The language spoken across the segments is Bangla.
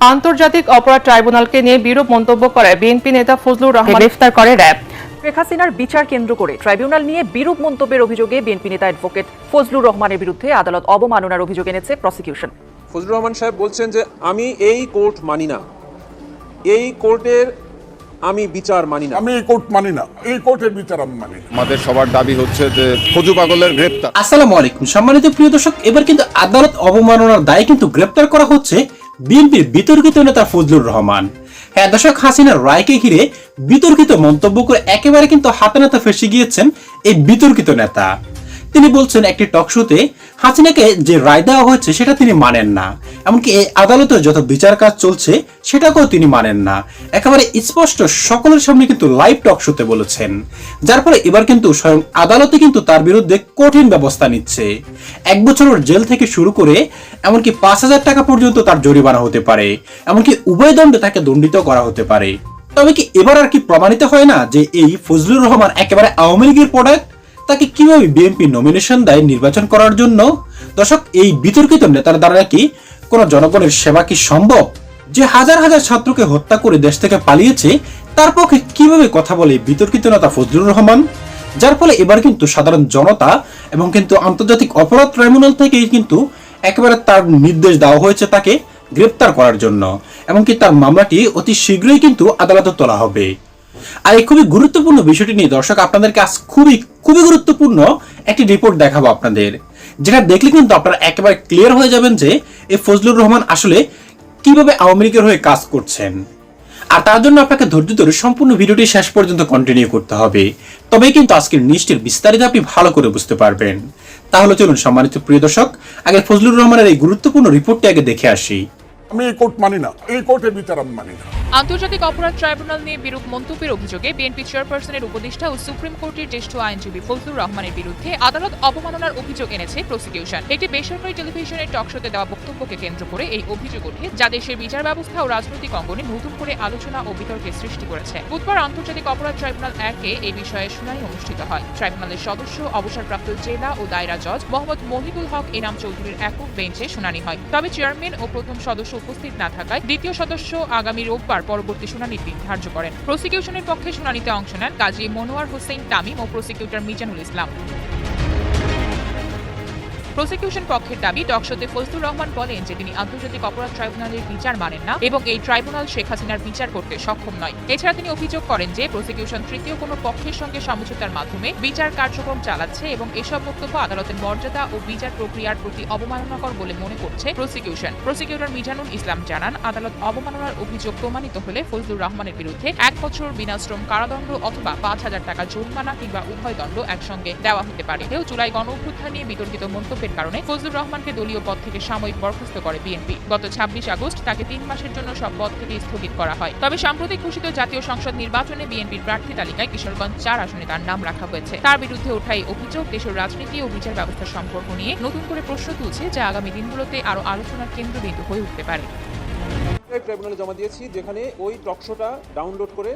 আন্তর্জাতিক অপরাধ ট্রাইব্যুনালকে নিয়ে বিরূপ মন্তব্য করে বিএনপি নেতা ফজলুর রহমান। গ্রেফতার করে র্যাব। শেখ হাসিনার বিচার কেন্দ্র করে ট্রাইব্যুনাল নিয়ে বিরূপ মন্তব্যের অভিযোগে বিএনপি নেতা অ্যাডভোকেট ফজলুর রহমানের বিরুদ্ধে আদালত অবমাননার অভিযোগ এনেছে প্রসিকিউশন। ফজলুর রহমান সাহেব বলছেন যে আমি এই কোর্ট মানি না। এই কোর্টের আমি বিচার মানি না। আমি এই কোর্ট মানি না। এই কোর্টের বিচার আমি মানি না। আমাদের সবার দাবি হচ্ছে যে ফজু পাগলের গ্রেপ্তার। আসসালামু আলাইকুম। সম্মানিত প্রিয় দর্শক এবার কিন্তু আদালত অবমাননার দায়ে কিন্তু গ্রেপ্তার করা হচ্ছে বিএনপির বিতর্কিত নেতা ফজলুর রহমান। হ্যাঁ দর্শক, হাসিনার রায়কে ঘিরে বিতর্কিত মন্তব্য করে একেবারে কিন্তু হাতে নাতে ফেসে গিয়েছেন এই বিতর্কিত নেতা। তিনি বলছেন একটি টক শোতে হাসিনাকে যে রায় দেওয়া হয়েছে সেটা তিনি মানেন না। এমনকি এই আদালতে যত বিচার কাজ চলছে সেটাকেও তিনি মানেন না। একেবারে স্পষ্ট সকলের সামনে কিন্তু লাইভ টক শোতে বলেছেন। যার ফলে এবার কিন্তু স্বয়ং আদালতে কিন্তু তার বিরুদ্ধে কঠিন ব্যবস্থা নিচ্ছে। এক বছরের জেল থেকে শুরু করে এমনকি পাঁচ হাজার টাকা পর্যন্ত তার জরিমানা হতে পারে। এমনকি উভয় দণ্ডে তাকে দণ্ডিত করা হতে পারে। তবে কি এবার আর কি প্রমাণিত হয় না যে এই ফজলুর রহমান একেবারে আওয়ামী লীগের প্রোডাক্ট তাকে কীভাবে বিএনপি নমিনেশন দেয় নির্বাচন করার জন্য? দর্শক, এই বিতর্কিত নেতার দ্বারা কি কোন জনগণের সেবা কি সম্ভব? যে হাজার হাজার ছাত্রকে হত্যা করে দেশ থেকে পালিয়েছে, তার পক্ষে কীভাবে কথা বলে বিতর্কিত নেতা ফজলুর রহমান? যার ফলে এবার কিন্তু সাধারণ জনতা এবং কিন্তু আন্তর্জাতিক অপরাধ ট্রাইব্যুনাল থেকেই কিন্তু একেবারে তার নির্দেশ দেওয়া হয়েছে তাকে গ্রেপ্তার করার জন্য। এমনকি তার মামলাটি অতি শীঘ্রই কিন্তু আদালতে তোলা হবে। আর এই খুবই গুরুত্বপূর্ণ বিষয়টি নিয়ে দর্শক, আপনাদেরকে আজ খুবই খুবই গুরুত্বপূর্ণ একটি রিপোর্ট দেখাবো আপনাদের। যেটা দেখলে কিন্তু আপনারা একেবারে ক্লিয়ার হয়ে যাবেন যে এই ফজলুর রহমান আসলে কীভাবে আওয়ামী লীগের হয়ে কাজ করছেন। আর তার জন্য আপনাকে ধৈর্য ধরে সম্পূর্ণ ভিডিওটি শেষ পর্যন্ত কন্টিনিউ করতে হবে। তবেই কিন্তু আজকের নিষ্ঠের বিস্তারিত আপনি ভালো করে বুঝতে পারবেন। তাহলে চলুন, সম্মানিত প্রিয় দর্শক, আগে ফজলুর রহমানের এই গুরুত্বপূর্ণ রিপোর্টটি আগে দেখে আসি। আমি এই কোর্ট মানি না। এই কোর্টের বিচার আমি মানি না। আন্তর্জাতিক অপরাধ ট্রাইব্যুনাল নিয়ে বিরূপ মন্তব্যের অভিযোগে বিএনপি চেয়ারপারসনের উপদেষ্টা ও সুপ্রিম কোর্টের জ্যেষ্ঠ আইনজীবী ফজলুর রহমানের বিরুদ্ধে আদালত অবমাননার অভিযোগ এনেছে প্রসিকিউশন। একটি বেসরকারি টেলিভিশনের টকশোতে দেওয়া বক্তব্যকে কেন্দ্র করে এই অভিযোগ ওঠে, যা দেশের বিচার ব্যবস্থা ও রাজনৈতিক অঙ্গনে নতুন করে আলোচনা ও বিতর্কের সৃষ্টি করেছে। বুধবার আন্তর্জাতিক অপরাধ ট্রাইব্যুনাল একে এই বিষয়ে শুনানি অনুষ্ঠিত হয়। ট্রাইব্যুনালের সদস্য, অবসরপ্রাপ্ত জেলা ও দায়রা জজ মোহাম্মদ মহিদুল হক এনাম চৌধুরীর একক বেঞ্চে শুনানি হয়। তবে চেয়ারম্যান ও প্রথম সদস্য উপস্থিত না থাকায় দ্বিতীয় সদস্য আগামী রোববার পরবর্তী শুনানির দিন ধার্য করেন। প্রসিকিউশনের পক্ষে শুনানিতে অংশ নেন কাজী মনোয়ার হোসেন তামিম ও প্রসিকিউটর মিজানুল ইসলাম। প্রসিকিউশন পক্ষের দাবি, টকশোতে ফজলুর রহমান বলেন যে তিনি আন্তর্জাতিক অপরাধ ট্রাইব্যুনালের বিচার মানেন না এবং এই ট্রাইব্যুনাল শেখ হাসিনার বিচার করতে সক্ষম নয়। এছাড়া তিনি অভিযোগ করেন যে প্রসিকিউশন তৃতীয় কোনো পক্ষের সঙ্গে সমঝোতার মাধ্যমে বিচার কার্যক্রম চালাচ্ছে এবং এসব বক্তব্য আদালতের মর্যাদা ও বিচার প্রক্রিয়ার প্রতি অবমাননাকর বলে মনে করছে প্রসিকিউশন। প্রসিকিউটর মিজানুল ইসলাম জানান, আদালত অবমাননার অভিযোগ প্রমাণিত হলে ফজলুর রহমানের বিরুদ্ধে এক বছর বিনাশ্রম কারাদণ্ড অথবা পাঁচ হাজার টাকা জরিমানা কিংবা উভয় দণ্ড একসঙ্গে দেওয়া হতে পারে। কেউ জুলাই গণ নিয়ে বিতর্কিত মন্তব্যের কারণে ফজলুর রহমানকে দলীয় পদ থেকে সাময়িক বরখাস্ত করে বিএনপি। গত ছাব্বিশ আগস্ট তাকে তিন মাসের জন্য সব পদ থেকে স্থগিত করা হয়। তবে সাম্প্রতিক ঘোষিত জাতীয় সংসদ নির্বাচনে বিএনপির প্রার্থী তালিকায় কিশোরগঞ্জ চার আসনে তার নাম রাখা হয়েছে। তার বিরুদ্ধে ওঠাই অভিযোগ দেশের রাজনীতি ও বিচার ব্যবস্থার সম্পর্ক নিয়ে নতুন করে প্রশ্ন তুলছে যা আগামী দিনগুলোতে আরও আলোচনার কেন্দ্রবিন্দু হয়ে উঠতে পারে। ট্রাইব্যুনালে জমা দিয়েছি যেখানে ওই টকশোটা ডাউনলোড করে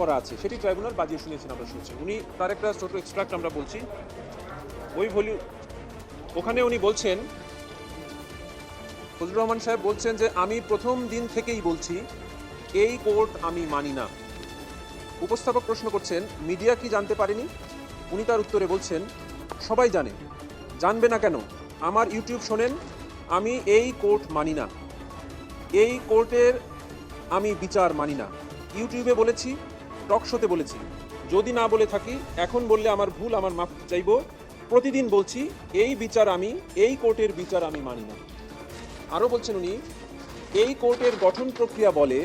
করা আছে। সেটি ট্রাইব্যুনাল বাজিয়ে শুনিয়েছেন আমরা শুনছি। উনি তার একটা ছোট এক্সট্রাক্ট আমরা বলছি। ওই ভলিউ ওখানে উনি বলছেন, ফজলুর রহমান সাহেব বলছেন যে, আমি প্রথম দিন থেকেই বলছি, এই কোর্ট আমি মানি না। উপস্থাপক প্রশ্ন করছেন, মিডিয়া কি জানতে পারেনি? উনি তার উত্তরে বলছেন, সবাই জানে, জানবে না কেন? আমার ইউটিউব শোনেন, আমি এই কোর্ট মানি না। এই কোর্টের আমি বিচার মানি না। ইউটিউবে বলেছি, টক শোতে বলেছি। যদি না বলে থাকি, এখন বললে আমার ভুল, আমার মাফ চাইব। প্রতিদিন বলছি, এই বিচার আমি, এই কোর্টের বিচার আমি মানি না। আরও বলছেন উনি, এই কোর্টের গঠন প্রক্রিয়া বলে,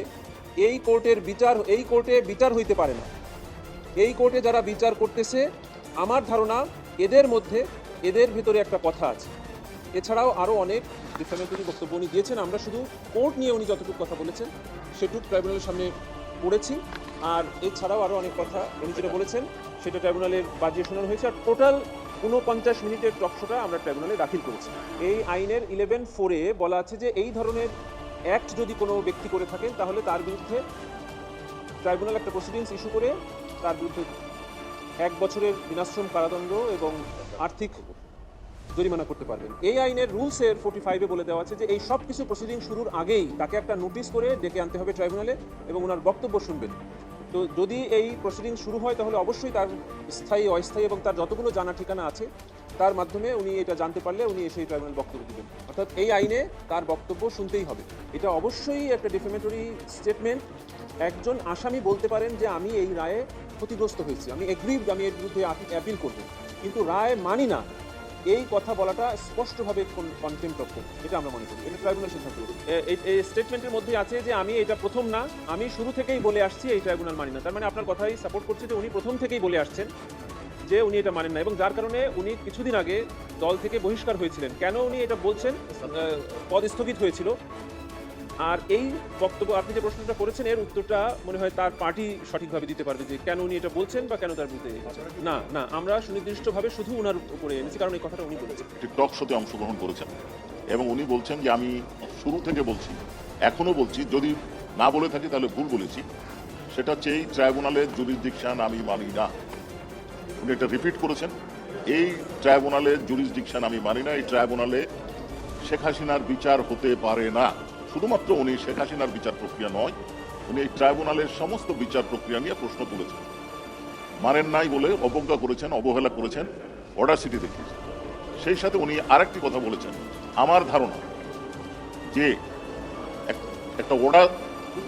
এই কোর্টের বিচার, এই কোর্টে বিচার হইতে পারে না। এই কোর্টে যারা বিচার করতেছে, আমার ধারণা এদের মধ্যে, এদের ভিতরে একটা কথা আছে। এছাড়াও আরও অনেক ডিফামেটরি বক্তব্য উনি দিয়েছেন। আমরা শুধু কোর্ট নিয়ে উনি যতটুকু কথা বলেছেন, সেটুকু ট্রাইব্যুনালের সামনে পড়েছি। আর এছাড়াও আরও অনেক কথা উনি যেটা বলেছেন, সেটা ট্রাইব্যুনালের বাজিয়ে শোনানো হয়েছে। আর টোটাল ঊনপঞ্চাশ মিনিটের টকশোটা আমরা ট্রাইব্যুনালে দাখিল করেছি। এই আইনের ইলেভেন ফোরে বলা আছে যে এই ধরনের অ্যাক্ট যদি কোনো ব্যক্তি করে থাকেন, তাহলে তার বিরুদ্ধে ট্রাইব্যুনাল একটা প্রসিডিংস ইস্যু করে তার বিরুদ্ধে এক বছরের বিনাশ্রম কারাদণ্ড এবং আর্থিক জরিমানা করতে পারবেন। এই আইনের রুলসের ফোর্টি ফাইভে বলে দেওয়া আছে যে এই সব কিছু প্রসিডিং শুরুর আগেই তাকে একটা নোটিশ করে ডেকে আনতে হবে ট্রাইব্যুনালে এবং ওনার বক্তব্য শুনবেন। তো যদি এই প্রসিডিং শুরু হয়, তাহলে অবশ্যই তার স্থায়ী, অস্থায়ী এবং তার যতগুলো জানা ঠিকানা আছে, তার মাধ্যমে উনি এটা জানতে পারলে উনি সেই ট্রাইব্যুনাল বক্তব্য দেবেন। অর্থাৎ এই আইনে তার বক্তব্য শুনতেই হবে। এটা অবশ্যই একটা ডিফেমেটরি স্টেটমেন্ট একজন আসামি বলতে পারেন যে, আমি এই রায়ে ক্ষতিগ্রস্ত হয়েছি। আমি এগ্রিভ আমি এর বিরুদ্ধে অ্যাপিল করব। কিন্তু রায় মানি না। এই কথা বলাটা স্পষ্টভাবে কন্টেম্প অফ এটা আমরা মনে করি। এটা ট্রাইব্যুনাল সিদ্ধান্ত এই- এই স্টেটমেন্টের মধ্যে আছে যে আমি এটা প্রথম না আমি শুরু থেকেই বলে আসছি এই ট্রাইব্যুনাল মানি না। তার মানে আপনার কথাই সাপোর্ট করছে যে উনি প্রথম থেকেই বলে আসছেন যে উনি এটা মানেন না এবং যার কারণে উনি কিছুদিন আগে দল থেকে বহিষ্কার হয়েছিলেন। কেন উনি এটা বলছেন? আহ, পদ স্থগিত হয়েছিল। আর এই বক্তব্য, আপনি যে প্রশ্নটা করেছেন, এর উত্তরটা মনে হয় তার পার্টি সঠিকভাবে দিতে পারবে যে কেন উনি এটা বলছেন বা কেন তার বিরুদ্ধে না না, আমরা সুনির্দিষ্টভাবে শুধু ওনার উপরে এনেছি, কারণ এই কথাটা উনি বলেছেন। টক শোতে অংশগ্রহণ করেছেন এবং উনি বলছেন যে আমি শুরু থেকে বলছি, এখনও বলছি, যদি না বলে থাকি তাহলে ভুল বলেছি। সেটা হচ্ছে এই ট্রাইব্যুনালের জুরিসডিকশন আমি মানি না। উনি এটা রিপিট করেছেন, এই ট্রাইব্যুনালের জুরিসডিকশন আমি মানি না, এই ট্রাইব্যুনালে শেখ হাসিনার বিচার হতে পারে না। শুধুমাত্র উনি শেখ হাসিনার বিচার প্রক্রিয়া নয় উনি এই ট্রাইব্যুনালের সমস্ত বিচার প্রক্রিয়া নিয়ে প্রশ্ন তুলেছেন। মানেন নাই বলে অবজ্ঞা করেছেন অবহেলা করেছেন অর্ডার সিটি দেখিয়েছেন। সেই সাথে উনি আরেকটি কথা বলেছেন আমার ধারণা যে এক- একটা ওরা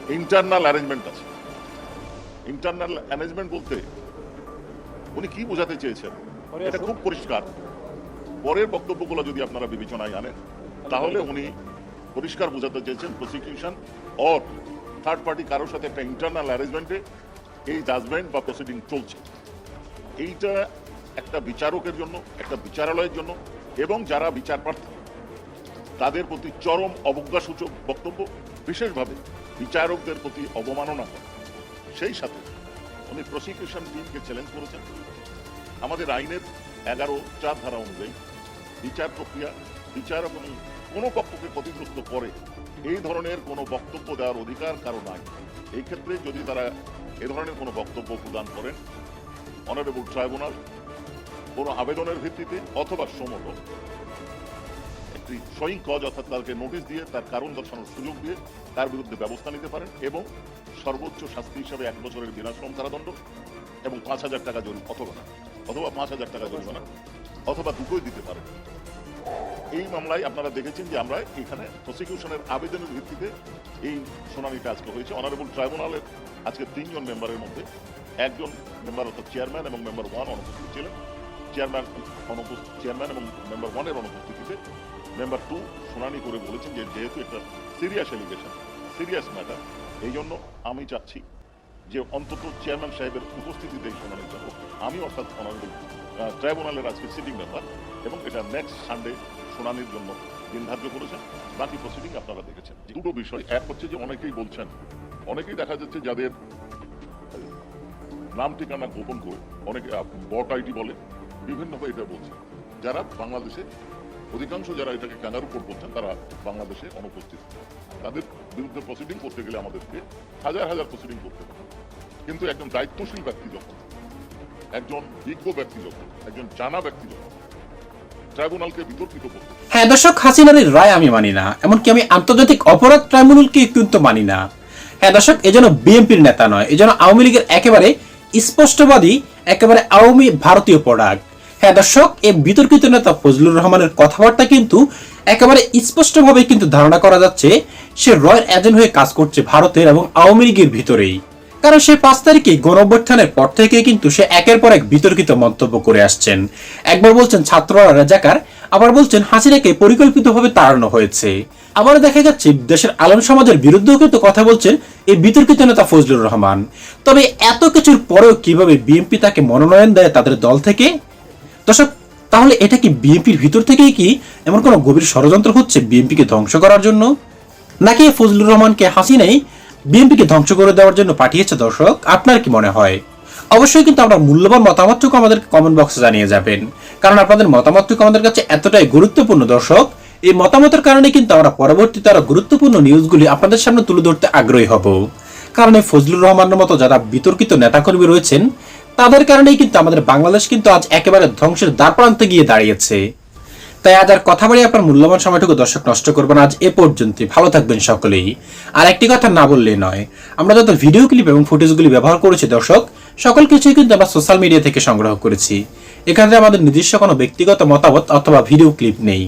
ইন্টারনাল অ্যারেঞ্জমেন্ট আছে। ইন্টারনাল অ্যারেঞ্জমেন্ট বলতে উনি কি বোঝাতে চেয়েছেন? এটা খুব পরিষ্কার। পরের বক্তব্যগুলো যদি আপনারা বিবেচনায় আনেন তাহলে উনি পরিষ্কার বোঝাতে চেয়েছেন প্রসিকিউশন অর থার্ড পার্টি কারোর সাথে একটা ইন্টারনাল অ্যারেঞ্জমেন্টে এই জাজমেন্ট বা প্রসিডিং চলছে। এইটা একটা বিচারকের জন্য, একটা বিচারালয়ের জন্য এবং যারা বিচার প্রার্থী, তাদের প্রতি চরম অবজ্ঞাসূচক বক্তব্য, বিশেষভাবে বিচারকদের প্রতি অবমাননা করে। সেই সাথে উনি প্রসিকিউশন টিমকে চ্যালেঞ্জ করেছেন। আমাদের আইনের এগারো চার ধারা অনুযায়ী বিচার প্রক্রিয়া, বিচারক উনি কোনো পক্ষকে ক্ষতিগ্রস্ত করে। এই ধরনের কোনো বক্তব্য দেওয়ার অধিকার কারও নাই। এই ক্ষেত্রে যদি তারা এ ধরনের কোনো বক্তব্য প্রদান করেন, অনারেবল ট্রাইব্যুনাল, কোনো আবেদনের ভিত্তিতে অথবা সমত একটি সইং কজ অর্থাৎ তাকে নোটিশ দিয়ে, তার কারণ দর্শানোর সুযোগ দিয়ে, তার বিরুদ্ধে ব্যবস্থা নিতে পারেন এবং সর্বোচ্চ শাস্তি হিসাবে এক বছরের বিনাশ্রম কারাদণ্ড এবং পাঁচ হাজার টাকা জরিম অথবা অথবা পাঁচ হাজার টাকা জরিমানা, অথবা দুটোই দিতে পারেন। এই মামলায় আপনারা দেখেছেন যে আমরা এখানে প্রসিকিউশনের আবেদনের ভিত্তিতে এই শুনানিটা আজকে হয়েছে। অনারেবল ট্রাইব্যুনালের আজকে তিনজন মেম্বারের মধ্যে একজন মেম্বার অর্থাৎ চেয়ারম্যান এবং মেম্বার ওয়ান অনুপস্থিত ছিলেন। চেয়ারম্যান অনুপস্থিত চেয়ারম্যান এবং মেম্বার ওয়ানের অনুপস্থিতিতে মেম্বার টু শুনানি করে বলেছেন যে যেহেতু একটা সিরিয়াস এলিগেশন সিরিয়াস ম্যাটার এই জন্য আমি চাচ্ছি যে অন্তত চেয়ারম্যান সাহেবের উপস্থিতিতে শুনানির জন্য আমি অর্থাৎ অনারেবল ট্রাইব্যুনালের আজকে সিটিং মেম্বার এবং এটা নেক্সট সানডে শুনানির জন্য দিন ধার্য করেছেন। বাকি প্রসিডিং আপনারা দেখেছেন। দুটো বিষয় এক হচ্ছে যে অনেকেই বলছেন, অনেকেই দেখা যাচ্ছে যাদের নাম ঠিকানা গোপন করে অনেকে বট আইডি বলে, বিভিন্নভাবে এটা বলছে যারা বাংলাদেশে, অধিকাংশ যারা এটাকে ক্যাঙ্গারু কোড বলছেন, তারা বাংলাদেশে অনুপস্থিত। তাদের বিরুদ্ধে প্রসিডিং করতে গেলে আমাদেরকে হাজার হাজার প্রসিডিং করতে হবে। কিন্তু একজন দায়িত্বশীল ব্যক্তি যখন, একজন বিজ্ঞ ব্যক্তি যখন, একজন জানা ব্যক্তি যখন ট্রাইব্যুনালকে বিতর্কিত করতে হ্যাঁ দর্শক হাসিনার রায় আমি মানি না, এমনকি আমি আন্তর্জাতিক অপরাধ ট্রাইব্যুনালকে কিন্তু মানি না। হ্যাঁ দর্শক এজন্য বিএনপির নেতা নয় এজন্য আওয়ামী লীগের একেবারে স্পষ্টবাদী, একেবারে আওয়ামী ভারতীয় প্রোডাক্ট। হ্যাঁ দর্শক এই বিতর্কিত নেতা ফজলুর রহমানের কথাবার্তা কিন্তু একেবারে স্পষ্টভাবে কিন্তু ধারণা করা যাচ্ছে, সে রয়্যাল এজেন্ট হয়ে কাজ করছে ভারতের এবং আওয়ামী লীগের ভিতরেই। কারণ সে পাঁচ তারিখে গণঅভ্যুত্থানের পর থেকে কিন্তু সে একের পর এক বিতর্কিত মন্তব্য করে আসছেন। একবার বলছেন ছাত্ররা রাজাকার, আবার বলছেন হাসিনাকে পরিকল্পিতভাবে তাড়ানো হয়েছে। আবার দেখা যাচ্ছে দেশের আলম সমাজের বিরুদ্ধেও কিন্তু কথা বলছেন এই বিতর্কিত নেতা ফজলুর রহমান। তবে এত কিছুর পরেও কীভাবে বিএনপি তাকে মনোনয়ন দেয় তাদের দল থেকে? দর্শক, তাহলে এটা কি বিএনপির ভিতর থেকেই কি এমন কোনো গভীর ষড়যন্ত্র হচ্ছে বিএনপিকে ধ্বংস করার জন্য? নাকি ফজলুর রহমানকে হাসিনাই বিএনপিকে ধ্বংস করে দেওয়ার জন্য পাঠিয়েছে দর্শক, আপনার কি মনে হয়? অবশ্যই কিন্তু আপনার মূল্যবান মতামতটুকু আমাদের কমেন্ট বক্সে জানিয়ে যাবেন। কারণ আপনাদের মতামতটুকু আমাদের কাছে এতটাই গুরুত্বপূর্ণ দর্শক, এই মতামতের কারণে কিন্তু আমরা পরবর্তীতে আরও গুরুত্বপূর্ণ নিউজগুলি আপনাদের সামনে তুলে ধরতে আগ্রহী হব। কারণ এই ফজলুর রহমানের মতো যারা বিতর্কিত নেতাকর্মী রয়েছেন, তাদের কারণেই কিন্তু আমাদের বাংলাদেশ কিন্তু আজ একেবারে ধ্বংসের দ্বার প্রান্তে গিয়ে দাঁড়িয়েছে। তাই আজ আর কথা বলে আপনার মূল্যবান সময়টুকু দর্শক নষ্ট করবেন আজ এ পর্যন্ত ভালো থাকবেন সকলেই। আর একটি কথা না বললে নয়, আমরা যত ভিডিও ক্লিপ এবং ফুটেজগুলি ব্যবহার করেছি দর্শক, সকল কিছুই কিন্তু আমরা সোশ্যাল মিডিয়া থেকে সংগ্রহ করেছি। এখানে আমাদের নিজস্ব কোনো ব্যক্তিগত মতামত অথবা ভিডিও ক্লিপ নেই।